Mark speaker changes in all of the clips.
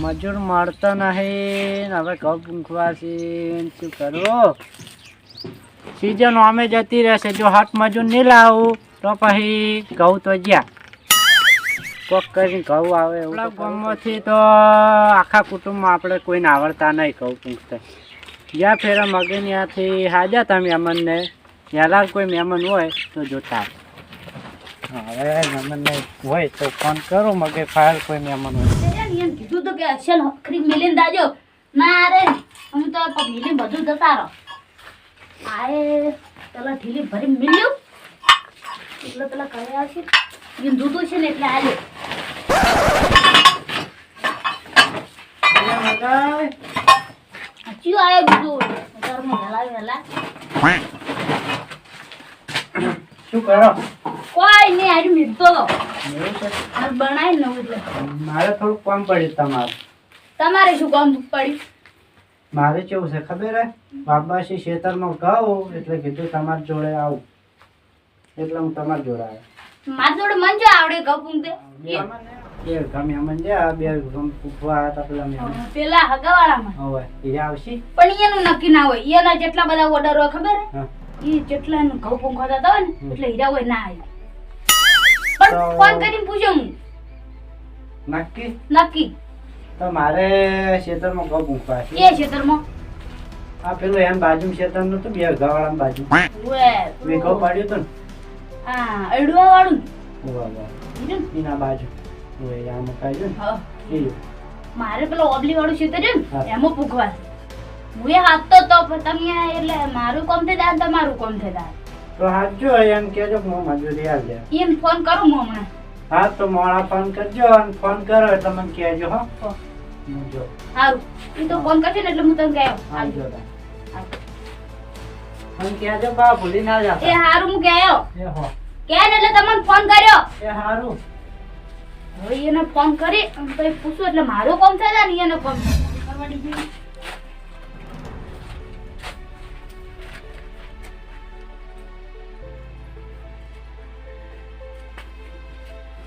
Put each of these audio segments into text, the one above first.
Speaker 1: મજૂર મળતો નહીં હવે ઘઉં પૂંખવા છે શું કરું? સિઝન અમે જતી રહેશે. જો હાથ મજૂર નહીં લાવું તો પછી ઘઉં તો જ્યાં. કોક કરીને ઘઉં આવે એવું ગામમાંથી તો આખા કુટુંબમાં આપણે કોઈને આવડતા નહીં ઘઉં પૂંખતા. જ્યાં ફેરા મગે ત્યાંથી હાજા તમે અમને પહેલાં કોઈ મહેમાન હોય તો જોતા. હવે મહેમાન નહીં હોય તો ફોન કરો મગે ફાયર કોઈ મહેમાન હોય.
Speaker 2: એમ કીધું તો કે અક્ષર ખરી મિલીને દાજો ના રે અમે તો પ- મિલી બધું જતા રહો. આએ પેલા ઢીલી ભરી મિલ્યું. એટલે પેલા કરે આવશે. એને દૂધું છે ને એટલે આલ્યો. હચ્યું આયો દૂધું ઘરમાં વહેલા વહેલા.
Speaker 1: શું કરો?
Speaker 2: કોઈ નહીં આજ મિલતો તો
Speaker 1: એવું છે?
Speaker 2: હાલ બનાવી નવું એટલે.
Speaker 1: મારે થોડું કામ પડ્યું તમારે.
Speaker 2: તમારે શું કામ પડ્યું?
Speaker 1: મારે કેવું છે ખબર હે? બાબાશી ખેતરમાં કહું એટલે કીધું તમારી જોડે આવું. એટલે હું તમારી જોડે આવ્યો.
Speaker 2: મારી જોડે મન જો આવડે ગપું તે.
Speaker 1: બે ગમે મન જે આ બે ગમ આવ્યા હતા પેલા મેં
Speaker 2: પેલા હગાવાળામાં.
Speaker 1: હવે એ આવશે?
Speaker 2: પણ એનું નક્કી ના હોય. એના જેટલા બધા ઓર્ડર હોય ખબર હા. એ જેટલા નું ઘઉં પંખો થતા હોય ને એટલે હીરા હોય ના આવે. પણ ફોન કરીને પૂછ્યો હું.
Speaker 1: નક્કી?
Speaker 2: નક્કી.
Speaker 1: તો મારે ઘઉં છે.
Speaker 2: એ ક્ષેત્રમાં
Speaker 1: આ પેલું એમ બાજુ ખેતર નતું બે ઘવાળા બાજુ મેં ઘઉં પાડ્યું હતું
Speaker 2: આ અડવા વાળું
Speaker 1: વાહ વાહ
Speaker 2: ને હીરું ને?
Speaker 1: એના બાજુ. ઓય આ છે ને.
Speaker 2: મારે પેલો ઓબલી વાળું ક્ષેત્ર છે ને એમાં છે. હું એ હાથતો તો તમે એટલે મારું કોમ થઈ જાય તમારું કોમ થઈ જાય
Speaker 1: તો હાજો એમ કેજો કે હું મજૂરી આવી
Speaker 2: એમ ફોન કરું હું હમણાં.
Speaker 1: હા તો મોડા ફોન કરજો અને ફોન કરો એટલે મને કહેજો હો. જો.
Speaker 2: સારું એ તો ફોન કરશે ને એટલે હું તને ગયો
Speaker 1: આવજો મને કહેજો બા ભૂલી ના
Speaker 2: એ હારું હું કહ્યો
Speaker 1: એ હો.
Speaker 2: કે એટલે તમને ફોન કર્યો.
Speaker 1: એ હારું.
Speaker 2: હવે એને ફોન કરી પછી પૂછું એટલે મારું કોમ થાય ને એને કોમ કરવાની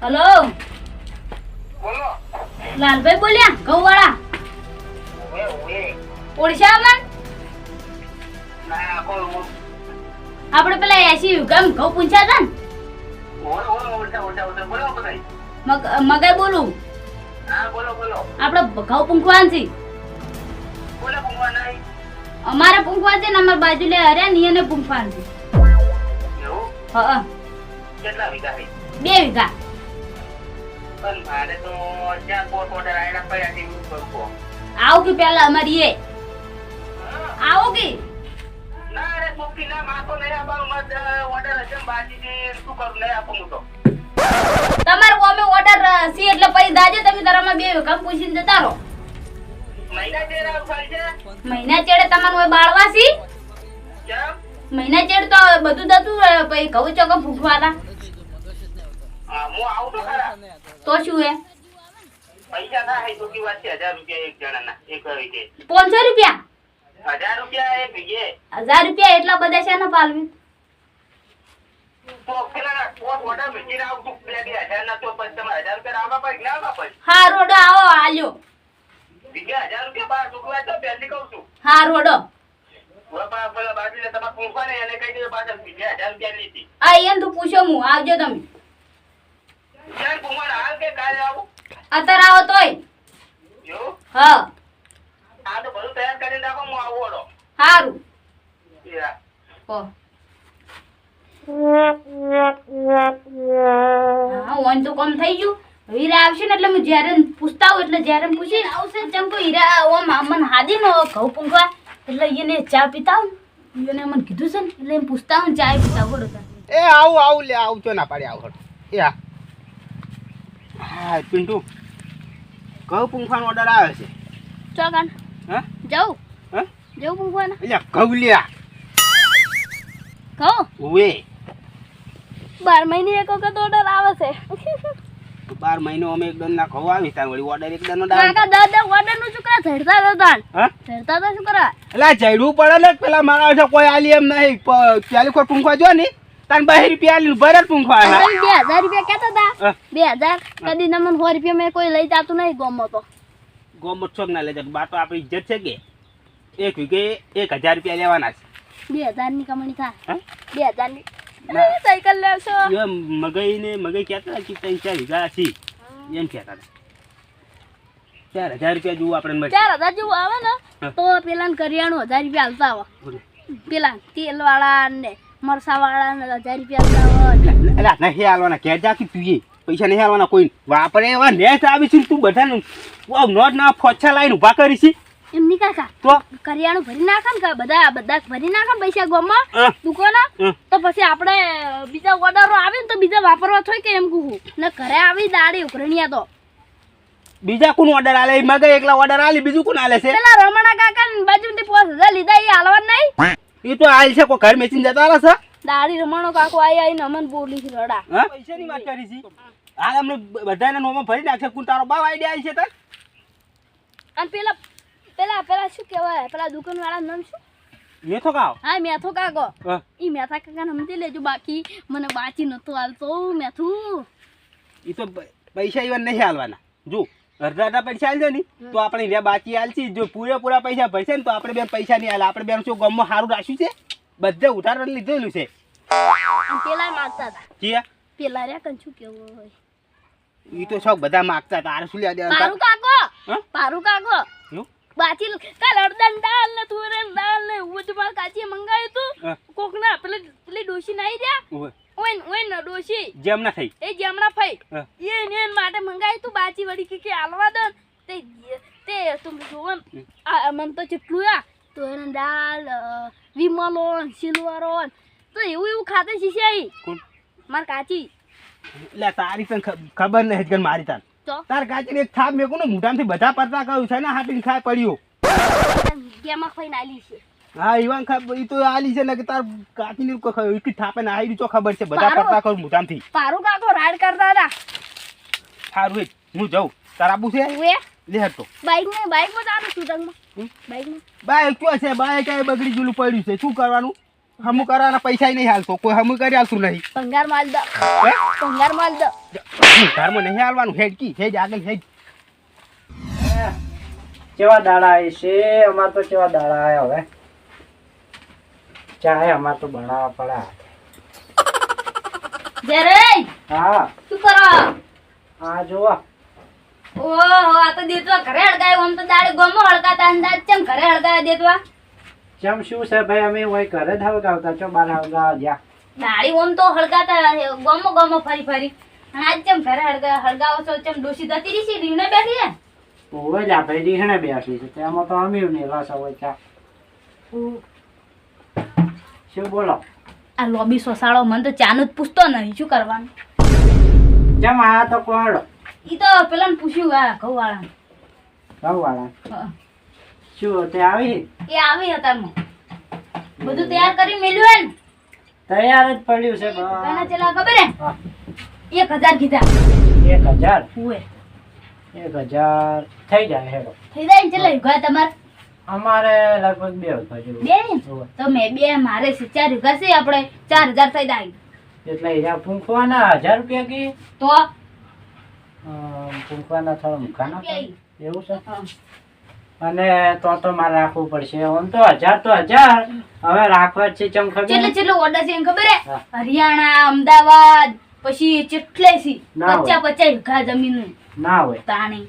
Speaker 2: હલો?
Speaker 3: બોલો
Speaker 2: લાલભાઈ બોલ્યા ઘઉં
Speaker 3: વાળા ઉવે
Speaker 2: ઓડિશામાં
Speaker 3: ના
Speaker 2: આપણે પેલા એસી ગામ ઘઉં પૂછ્યા હતા ને? મગાઈ બોલું. આપણે ઘઉં પૂંખવાન છે અમારે પૂંખવા છે ને અમારા બાજુ લે હર્યા ની એને પૂંખવાન છે. હા
Speaker 3: છે?
Speaker 2: બે વીઘા.
Speaker 3: પણ મારે તો જ્યાં કોટ ઓર્ડર આયડા પડ્યા છે એવું કરવો
Speaker 2: આવો કે પેલા અમારી એ આવો કે?
Speaker 3: ના અરે મુક્તિ ના માથો નહીં આપવાનું મત ઓર્ડર હશે બાજી છે શું કરું નહીં આપું હું તો.
Speaker 2: તમારો અમે ઓર્ડર છે એટલે પછી દાજે તમે તારામાં બે વીઘા પૂછીને જતા રહો.
Speaker 3: મહિના
Speaker 2: ચેડે તમારું બાળવા મહિના ચેડ તો બધું દતું પછી કહું ચોકો ફૂંકવાના.
Speaker 3: હા હું આવું તો ખરા.
Speaker 2: તો શું હે?
Speaker 3: પૈસા ના હે તો વાત છે? હજાર રૂપિયા એક જણાના એક વીઘે
Speaker 2: પાંચસો રૂપિયા?
Speaker 3: હજાર રૂપિયા એક વીઘે
Speaker 2: હજાર રૂપિયા એટલા બધા છે ને પાલવી? હા રોડો આવો આલ્યો. હા રોડો.
Speaker 3: એને
Speaker 2: તો પૂછો હું આવજો તમે.
Speaker 3: કુમાર હાલ કે કાલે આવું?
Speaker 2: અત્યારે આવો તોય.
Speaker 3: એવું?
Speaker 2: હા.
Speaker 3: હા તો બધું તૈયાર કરી રાખો હું આવું ઓડો
Speaker 2: સારું હો. હા ઓન તો કોમ થઈ ગયું. હીરા આવશે ને એટલે હું જ્યારે પૂછતા હોઉં એટલે જ્યારે પૂછી આવશે. ચમ તો હીરા ઓમ મને હાદી નો ઘઉં પૂંખવા એટલે એને ચા પીતા હું એને મને કીધું છે ને એટલે એમ પૂછતા હું ચા પીતા બોલો
Speaker 4: એ આવું આવું લે આવું તો ના પાડે આવું એ હા પિન્ટુ. ઘઉં પૂંખાનો ઓર્ડર આવે છે.
Speaker 2: ચોકાન.
Speaker 4: હા?
Speaker 2: જાઉં?
Speaker 4: હા?
Speaker 2: જાઉં પૂંખવાના?
Speaker 4: એટલે ઘઉં લ્યા
Speaker 2: ઘઉં?
Speaker 4: ઉવે.
Speaker 2: બાર મહિને એક વખત ઓર્ડર આવે છે.
Speaker 4: બાર મહિનો અમે એક દન ના ઘઉં આવી ત્યાં વળી ઓર્ડર એક દન નો
Speaker 2: કાકા દાદા ઓર્ડરનું શું કરે? ધડતા હતા
Speaker 4: હા?
Speaker 2: ધડતા તો શું કરા?
Speaker 4: એટલે જડવું પડે ને પેલા મારા છે કોઈ આલી એમ નહીં. ચાલી કોઈ પૂંખવા જો ને. તાન બે રૂપિયા આલી ભરે પૂંખો
Speaker 2: બે હજાર રૂપિયા કેતા હતા બે હજાર? કદી તમને સો રૂપિયા મેં કોઈ લઈ જાતું નહીં ગોમો તો.
Speaker 4: ગોમો ચોક ના લઈ જતો બા તો આપણી ઇજ્જત છે કે? એક વીઘે એક હજાર રૂપિયા લેવાના છે.
Speaker 5: બે હજારની કમાણી થાય. બે હજારની.
Speaker 4: ના.
Speaker 5: સાયકલ લેશો.
Speaker 4: મગઈ ને મગઈ કહેતા કે ત્રણ ચાર વીઘા છે. એમ કહેતા ચાર હજાર રૂપિયા જેવું આપણે
Speaker 5: ચાર હજાર જેવું આવે ને તો પેલા કરિયાણું હજાર રૂપિયા હાલતા આવે. પેલા તેલ વાળા ને મરસા વાળા હજાર રૂપિયા
Speaker 4: અલા નહીં હાલવાના ઘેર જા તું એ પૈસા નહીં હાલવાના કોઈ. વાપરે એવા નેટ આવી છે તું બધાને નોટ ના ફોછા લાઈને ઊભા કરી છે.
Speaker 5: એમ નહીં કાકા.
Speaker 4: તો?
Speaker 5: કરિયાણું ભરી નાખે ને બધા બધા ભરી નાખે પૈસા ગોમાં દુકાને. તો પછી આપણે બીજા ઓર્ડરો આવે ને તો બીજા વાપરવા થોય કે એમ કહું. ને ઘરે આવી દાડી ઉઘરણિયા તો.
Speaker 4: બીજા કોણ ઓર્ડર આલે? એ મગઈ એકલા ઓર્ડર આલી બીજું કોણ આલે છે?
Speaker 5: પેલા રમણા કાકા ને બાજુથી પાંચ હજાર લીધા એ હાલવા
Speaker 4: એ તો આલ છે કોઈ ઘર મેચીને જતા રહે છે?
Speaker 5: દાડી રમણો કાકો આઈ આઈ નમન બોલી છે રડા.
Speaker 4: હા? પૈસાની વાત કરી છે. હાલ અમને બધાને નોમાં ભરી નાખશે કોણ તારો બાવ આઈડિયા આવી છે તાર?
Speaker 5: અને પેલા પેલા પેલા શું કહેવાય? પેલા દુકાન વાળા નામ શું?
Speaker 4: મેથો કાકો
Speaker 5: હા મેથો કાકો. ઈ મેથા કાકા સમજી લેજો બાકી. મને બાચી નતો હાલતો. મેથું.
Speaker 4: એ તો પૈસા ઈવન નહીં હાલવાના. જો. અડધા અડધા પૈસા આલજો ને. તો આપણે રહ્યા બાકી આલશી જો પૂરેપૂરા પૈસા ભરશે ને તો આપણે બેન પૈસા નહીં આલે. આપણે બેન શું ગામમાં સારું રાખ્યું છે? બધે ઉધાર લીધેલું છે.
Speaker 5: પેલા માગતા હતા.
Speaker 4: કિયા?
Speaker 5: પેલા રહ્યા કન કેવો હોય.
Speaker 4: એ તો શોખ બધા માગતા હતા. આરે શું લ્યા દેવાનું?
Speaker 5: પારુ? કાકો.
Speaker 4: હા?
Speaker 5: પારુ કાકો? બાચી કાલ અડદન દાલ ને તુવેર દાલ ને એવું જ કાચી મંગાવ્યું તું. કોક ના પેલી પેલી ડોશી નાઈ રહ્યા.
Speaker 4: ઓવે.
Speaker 5: ઓય ઓય ન ડોશી
Speaker 4: જેમ ના થઈ.
Speaker 5: એ જેમણા ફઈ એ એન માટે મંગાવ્યું તું બાચી વળી કે કે આલવા દો તે તે તું જોવન આ મન તો જેટલું આ તો દાળ દાલ વિમલો ન, તો એવું એવું ખાતે શીશે આઈ
Speaker 4: કોણ?
Speaker 5: માર કાચી.
Speaker 4: લે તારી તને ખબર નહીં કે મારી તાર
Speaker 5: તો?
Speaker 4: તાર કાચીને એક થાપ મેકું ને મોઢામાંથી બધા પડતા કહ્યું છે ને હાટીને ખાય પડ્યું.
Speaker 5: કેમાં ફઈ નાલી છે.
Speaker 4: હા ઈવાન ખબર ઈ તો આલી છે ને કે તાર ખ- થાપે ના ખબર છે બધા
Speaker 5: કરતા
Speaker 4: પડતા કહું થી
Speaker 5: તારું કાકો રાડ કરતા હતા.
Speaker 4: સારું હેજ હું જાઉં. તાર આબુ છે? લે હટો
Speaker 5: બાઈક ને બાઈકમાં? બાઈકમાં?
Speaker 4: બાય કયો છે? બાય ક્યાંય બગડી ગયેલું પડ્યું છે. શું કરવાનું? હમુ કરવાના પૈસા નહીં હાલતો. કોઈ હમું કરી હાલતું નહીં.
Speaker 5: ભંગાર માલ દો.
Speaker 4: હે?
Speaker 5: ભંગાર માલ દો.
Speaker 4: ઘરમાં નહીં હાલવાનું. હેડકી હેજ આગળ હેજ
Speaker 1: કેવા દાડા આવે છે? અમાર તો કેવા દાડા આવ્યા હવે. ચાહે અમાર તો બનાવવા પડે
Speaker 5: જરે
Speaker 1: હા.
Speaker 5: શું કરો?
Speaker 1: હા જોવા
Speaker 5: ઓહો આ તો દેતવા ઘરે હળગાય. આમ તો દાડે ગમો હળગાતા અંદાજ ચમ ઘરે હળગાય દેતવા?
Speaker 1: ચમ શું છે ભાઈ અમે હોય ઘરે જ હળગાવતા છો બાર હળગાવા જ્યાં
Speaker 5: દાડી ઓમ તો હળગાતા ગમો ગમો ફરી ફરી. અને આજ ચમ ઘરે હળગા હળગાવો છો ચમ ડોસી દતી રીસી રીને બેઠી હે
Speaker 1: ઓવે લા ભાઈ રીહણે બેઠી છે. તેમાં તો અમે ને રસ હોય ચા શું બોલો.
Speaker 5: આ લોબી સોસાળો મને તો ચાનું જ પૂછતો નહીં શું કરવાનું?
Speaker 1: જેમ આ તો કોણ?
Speaker 5: ઈ તો પેલા પૂછ્યું આ ઘઉં વાળા
Speaker 1: વાળા શું તે આવી?
Speaker 5: એ આવી હતા બધું તૈયાર કરી મેલ્યું હે
Speaker 1: તૈયાર જ પડ્યું છે
Speaker 5: પેલા ચલા ખબર હે? એક હજાર કીધા.
Speaker 1: એક હજાર?
Speaker 5: હુએ.
Speaker 1: એક હજાર. થઈ જાય હેડો.
Speaker 5: થઈ જાય ને ગયા તમાર.
Speaker 1: અમારે લગભગ બે વખત
Speaker 5: બે? તો મે બે મારે ચાર યુગા આપણે ચાર હજાર થઈ જાય.
Speaker 1: એટલે અહીંયા ફૂંકવાના હજાર રૂપિયા કે?
Speaker 5: તો?
Speaker 1: ફૂંકવાના થોડા મૂકાના એવું છે? અને તો તો મારે રાખવું પડશે. આમ તો હજાર તો હજાર. હવે રાખવા છે ચમ ખબર?
Speaker 5: એટલે ચેટલો ઓર્ડર છે એમ ખબર હે? હરિયાણા અમદાવાદ પછી ચેટલે સી. પચાસ પચાસ વીઘા જમીન
Speaker 1: ના હોય.
Speaker 5: તાણી.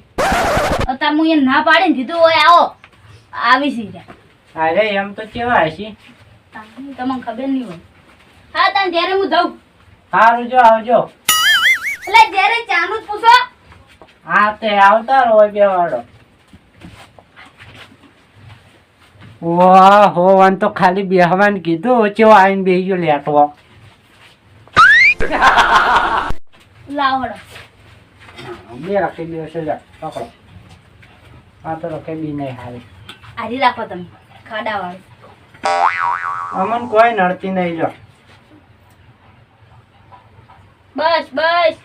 Speaker 5: અત્યારે હું એ ના પાડીને કીધું હોય આવો. આવી સી
Speaker 1: અરે એમ તો કેવા હશે
Speaker 5: તમને ખબર નહીં હોય. હા તાન જ્યારે હું જાઉં.
Speaker 1: સારું જો આવજો.
Speaker 5: એટલે જ્યારે ચાનું જ પૂછો.
Speaker 1: હા તે આવતા રહો બે વાળો. વાહ હો વાન તો ખાલી બેહવાનું કીધું. ચેવો આવીને બેહી ગયો લેટવો.
Speaker 5: લાવડો
Speaker 1: બે રાખી દેશે લે પકડો. આ તો રખે બી નહીં હારી.
Speaker 5: આરી રાખો તમે ખાડા વાળી
Speaker 1: અમન કોઈ નડતી નહીં જો.
Speaker 5: બસ બસ.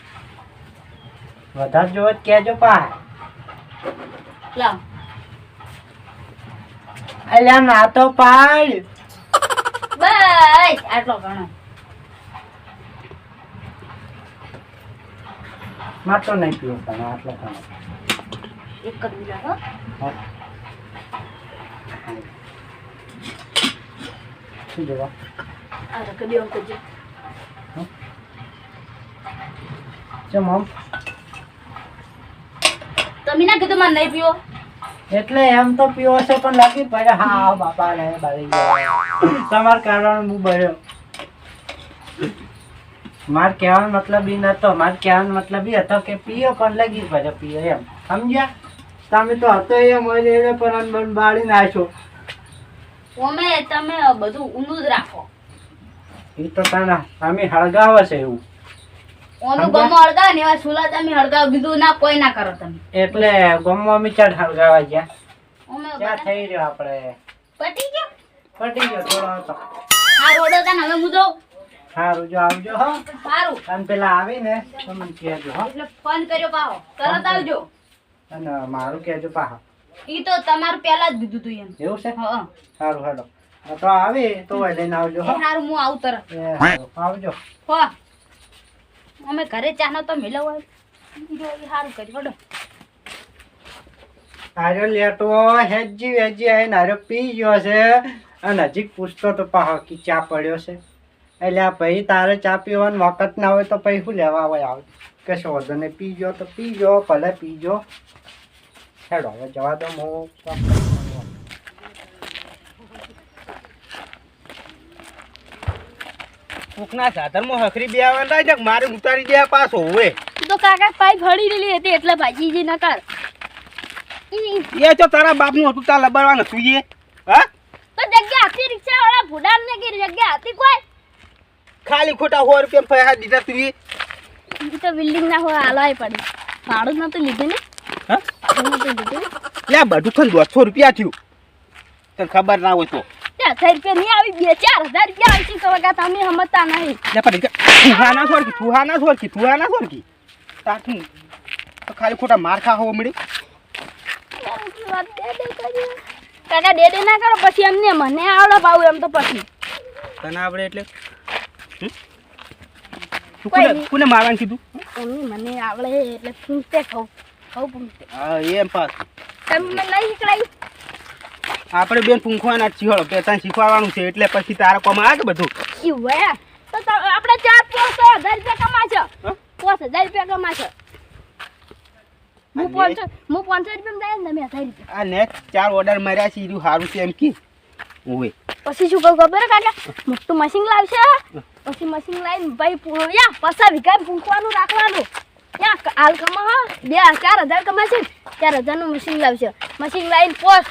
Speaker 1: વધારે જોવો કેજો પા
Speaker 5: લાવ.
Speaker 1: અલ્યા ના તો પાડ.
Speaker 5: બસ આટલો ઘણો.
Speaker 1: માટો નહીં પીવો પણ આટલો ઘણો.
Speaker 5: એક જ હા.
Speaker 1: શું જોવા
Speaker 5: આ રખ બે અંક જે
Speaker 1: ચમ આમ?
Speaker 5: તમે ના કીધું મારે નહીં પીવો?
Speaker 1: એટલે એમ તો પીવો છે પણ લાગી પડે હા બાપા ને બાળી તમાર કારણ હું બળ્યો. માર કહેવાનો મતલબ ઈ નતો માર કહેવાનો મતલબ ઈ હતો કે પીઓ પણ લાગી પડે પીઓ એમ. સમજ્યા? તમે તો હતો એ હોય એને પણ બાળી નાખ્યો.
Speaker 5: ઓમે તમે બધું ઊંધું જ રાખો.
Speaker 1: એ તો તાના સામે હળગાવે છે એવું.
Speaker 5: ઓનું ગમો હળગાવ ને એવા સુલા તમે હળગાવ બીજું ના કોઈ ના કરો તમે.
Speaker 1: એટલે ગમો અમે ચાટ હળગાવા ગયા.
Speaker 5: ઓમે
Speaker 1: થઈ રહ્યો આપણે?
Speaker 5: પટી ગયો?
Speaker 1: પટી ગયો થોડો હતો.
Speaker 5: આ રોડો હતા હવે મુજો
Speaker 1: સારું જો આવજો હો.
Speaker 5: સારું
Speaker 1: અને પેલા આવીને તમને કહેજો હો.
Speaker 5: એટલે ફોન કર્યો પાહો. તરત આવજો.
Speaker 1: અને મારું કહેજો પાહા.
Speaker 5: ઈ તો તમારું પહેલા જ દીધું તું એમ.
Speaker 1: એવું છે?
Speaker 5: હા
Speaker 1: સારું હેડો તો આવે તો લઈને આવજો હા.
Speaker 5: સારું હું આવું તરત.
Speaker 1: આવજો.
Speaker 5: હો. અમે ઘરે ચાનો તો મિલાવ સારું કરી હડો
Speaker 1: આર્યો લેટો હેજી હેજી આવીને આર્યો પી ગયો છે. અને નજીક પૂછતો તો પાહો કે ચા પડ્યો છે. એટલે આ ભાઈ તારે ચા પીવાનો વખત ના હોય તો પછી શું લેવા હોય આવ કશો વાંધો નહીં પી ગયો તો પી ગયો ભલે પી ગયો હેડો હવે જવા દો હું
Speaker 4: સાધનમાં હખરી બે આવવાના છે મારે ઉતારી દે પાછો હવે
Speaker 5: તો કાકા પાઈ હળી રેલી હતી એટલે ભાજીજી નકાર
Speaker 4: એ તો તારા બાપનું હતું તાર લબાડવાનું તું એ. હા?
Speaker 5: તો જગ્યા હતી રિક્ષા વાળા ને કે જગ્યા હતી કોઈ?
Speaker 4: ખાલી ખોટા સો રૂપિયા પૈસા દીધા તું એ
Speaker 5: તો બિલ્ડિંગ ના હોય હાલવાય પડી ભાડું નતું લીધું ને
Speaker 4: હા?
Speaker 5: નતું લીધું
Speaker 4: લે બધું ખાલી દોઢસો રૂપિયા થયું. તને ખબર ના હોય તો.
Speaker 5: હજાર રૂપિયા નહીં આવી બે ચાર હજાર રૂપિયા આવશે તો વગા તમે સમજતા નહીં.
Speaker 4: લે પણ તુહા ના સોરકી તુહા ના સોરકી તુહા સોરકી તાઠું તો ખાલી ખોટા માર ખા મળી.
Speaker 5: કાકા ડેડે ના કરો પછી એમને મને આવડે પાવું એમ તો પછી.
Speaker 4: તને આપણે એટલે? તું કોને. કોને મારવાનું કીધું?
Speaker 5: એમની મને આવડે એટલે ફૂંકતે ખાવ ખાવ ફૂંકતે.
Speaker 4: હા એમ પાસ
Speaker 5: તમને લઈ નીકળાઈ
Speaker 4: આપણે બેન ફૂંકવાના છીએ તને શીખવાડવાનું છે એટલે પછી તારા કોમ આવે બધું?
Speaker 5: ઈ તો આપણે ચાર પાંચ હજાર રૂપિયા કમાશો? પાંચ હજાર રૂપિયા કમાશો. હું પાંચસો હું પાંચસો રૂપિયા જાય ને તમે હજાર રૂપિયા.
Speaker 4: આ ચાર ઓર્ડર માર્યા છે એ સારું છે એમ કી. ઓવે.
Speaker 5: પછી શું કહું ખબર કાકા? મોટું મશીન લાવશે? પછી મશીન લાઈન ભાઈ પૂ- યા પસા વીઘા પૂંખવાનું રાખવાનું. યા ક- હાલ કમા બે ચાર હજાર કમાશે ને ચાર હજારનું મશીન લાવશે. મશીન લાઈન પોસ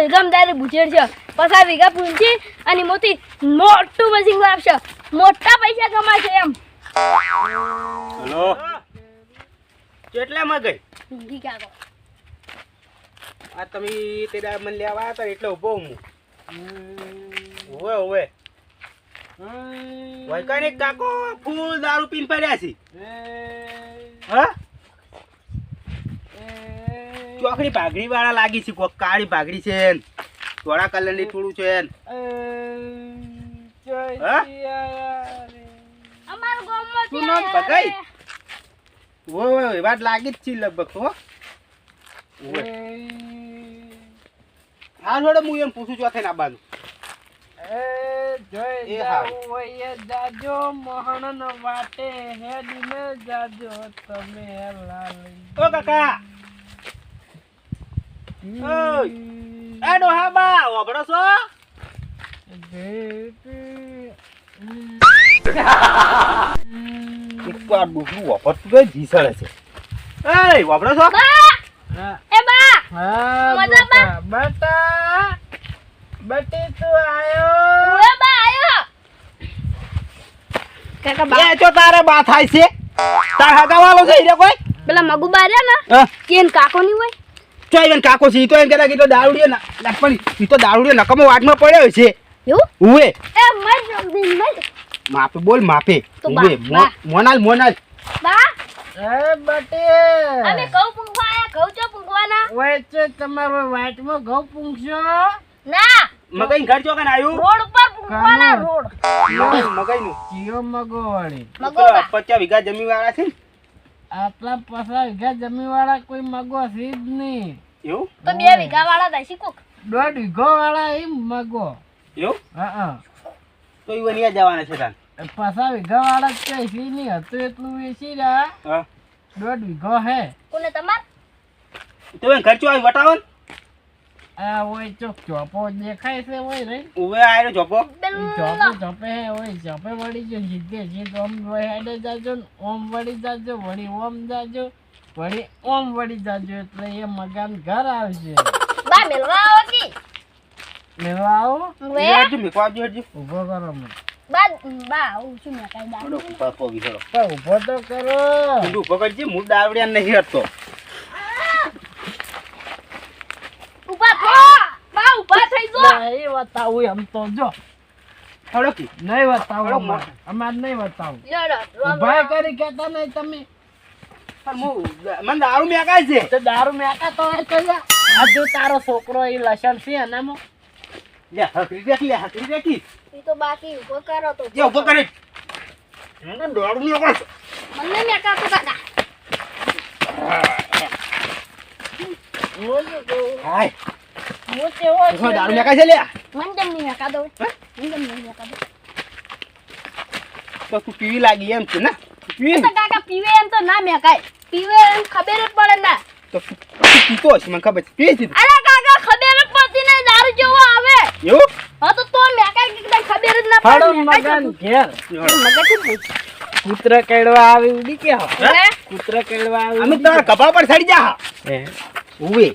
Speaker 5: વીઘામાં ડાયરેક્ટ બુજેડશે પસા વીઘા પૂંછી અને મોટી મોટું મશીન લાવશે. મોટા પૈસા કમાશે એમ.
Speaker 4: હલો? કેટલામાં ગઈ?
Speaker 5: ક્યાં કહો?
Speaker 4: આ તમે તેડા મને લેવા આવ્યા હતા એટલે ઊભો હું. ઓવે ઓવે. વૈકાનિક કાકો ફૂલ દારૂ પીન પડ્યા છે હા ચોકડી પાઘડી વાળા લાગી છે કોક કાળી પાઘડી છે થોડા કલર કલરની થોડું છે ન. હા?
Speaker 5: અમારા
Speaker 4: શું
Speaker 5: છે
Speaker 4: નામ. ભગાઈ? ઓવે ઓવે વાત લાગી જ છે લગભગ તો હો. થોડે હું એમ પૂછું ચોથે ના બાજુ એ હા. ઓ કાકા. ઓય. એ ડોહા બા ઓબળો છો એક તો આ ડોહું વાપરતું કઈ ભીસળે છે. એ વાપરો છો?
Speaker 5: બા! એ બા! મજા બા!
Speaker 1: બટી તું આયો
Speaker 5: ઓએ બા આયો કાકા બા
Speaker 4: એ જો તારે બા થાય છે. તાર હગાવાલો છે કોઈ?
Speaker 5: પેલા મગુ બા રહ્યા ને કેન કાકો ની હોય?
Speaker 4: તો એમ કાકો છે ઈ તો એમ કહેતા કે તો દારૂડિયો ના પણ ઈ તો દારૂડિયો નકમો વાટમાં પડ્યો છે.
Speaker 5: એવું?
Speaker 4: ઉવે.
Speaker 5: એ
Speaker 4: માપે બોલ માપે
Speaker 5: તો
Speaker 4: ઉવે
Speaker 5: બા,
Speaker 4: મોનાલ મોનાલ.
Speaker 5: બા?
Speaker 1: એ બટી.
Speaker 5: અમે ઘઉં પૂંખવા આયા ઘઉં ચો પૂંખવાના
Speaker 1: વચ્ચે તમારો વાટમાં ઘઉં પૂંખશો
Speaker 5: ના.
Speaker 4: મગઈ ઘર ચોકન આવ્યું
Speaker 5: રોડ ઉપર
Speaker 1: કાનો?
Speaker 5: રોડ.
Speaker 1: ચિયો
Speaker 4: પચાસ વીઘા જમીન વાળા છે
Speaker 6: આટલા પચાસ વીઘા જમીન વાળા કોઈ મગો છે જ નહીં.
Speaker 4: એવું?
Speaker 5: તો બે વીઘા વાળા થાય શીખો
Speaker 6: દોઢ વીઘો વાળા એમ મગો.
Speaker 4: એવું?
Speaker 6: હા હા
Speaker 4: તો ઈ વનિયા જવાના છે તાન.
Speaker 6: પચાસ વીઘા વાળા જ કઈ સી નહીં હતું એટલું વેચી રહ્યા. દોઢ વીઘો હે.
Speaker 5: કોને તમાર?
Speaker 4: તો ખર્ચો આવી વટાવો ને.
Speaker 6: આ ઓય ચોક ચોપો દેખાય છે ઓય રે.
Speaker 4: ઉવે આયરો જોપો
Speaker 6: ઈ ચોપે ચોપે હે ઓય ચોપે વળી જો સીધે સીધ ઓમ હેડે જાજો ઓમ વળી જાજો વળી ઓમ જાજો વળી ઓમ વળી જાજો એટલે એ મકાન ઘર આવશે.
Speaker 5: બા મેલવા આવો કી?
Speaker 6: લેવા આવો?
Speaker 5: વે
Speaker 4: મેકો આવજો હજુ.
Speaker 6: ઊભો કરો મને.
Speaker 5: બા બા આવું છું મેં કઈ
Speaker 4: થોડો ઉપર પોગી થોડો
Speaker 6: પણ ઊભો તો કરો.
Speaker 4: ઊભો કરજે હું દાવડિયા નહીં હટતો
Speaker 5: ઊભા થો બા ઊભા થઈ જો.
Speaker 6: નહીં બતાવું એમ તો જો.
Speaker 4: થોડો
Speaker 6: નહીં બતાવું
Speaker 4: થોડો
Speaker 6: અમારે. અમારે નહીં બતાવું ઊભા કરી કહેતા નહીં તમે.
Speaker 4: મને દારૂ મેકાય છે.
Speaker 6: તો દારૂ મેકા તો હોય આ જો. તારો છોકરો એ લસણ છે એનામાં.
Speaker 4: લે હકરી દેખી લે હકરી દેખી
Speaker 5: ઈ તો બાકી ઊભો કરો તો.
Speaker 4: જે ઊભો કરે. મને
Speaker 5: મને કાકા
Speaker 4: હાય.
Speaker 6: હું તેવો
Speaker 4: ઊભો દારૂ મેકાય છે લે
Speaker 5: મને કેમ નહીં મેં કાતો મને કેમ નહીં મેં કાતો
Speaker 4: તો તું પીવી લાગી એમ છે ને? પીવી
Speaker 5: તો કાકા પીવે એમ તો ના મેકાય. પીવે એમ ખબર જ પડે ના.
Speaker 4: તો તું પીતો હશે મને ખબર છે. પીવી છે તું.
Speaker 5: અરે કાકા ખબર જ પડતી નહીં દારૂ જેવો આવે.
Speaker 4: એવું?
Speaker 5: હા તો તો મેકાય કે ખબર જ ના પડે
Speaker 6: મગન ઘેર.
Speaker 5: નહીં.
Speaker 6: કૂતર કેળવા આવી ઉડી કે
Speaker 5: હે?
Speaker 6: કૂતર કેળવા આવી
Speaker 4: અમે તારા કપા પર સડી જા
Speaker 6: હે?
Speaker 4: ઉવે.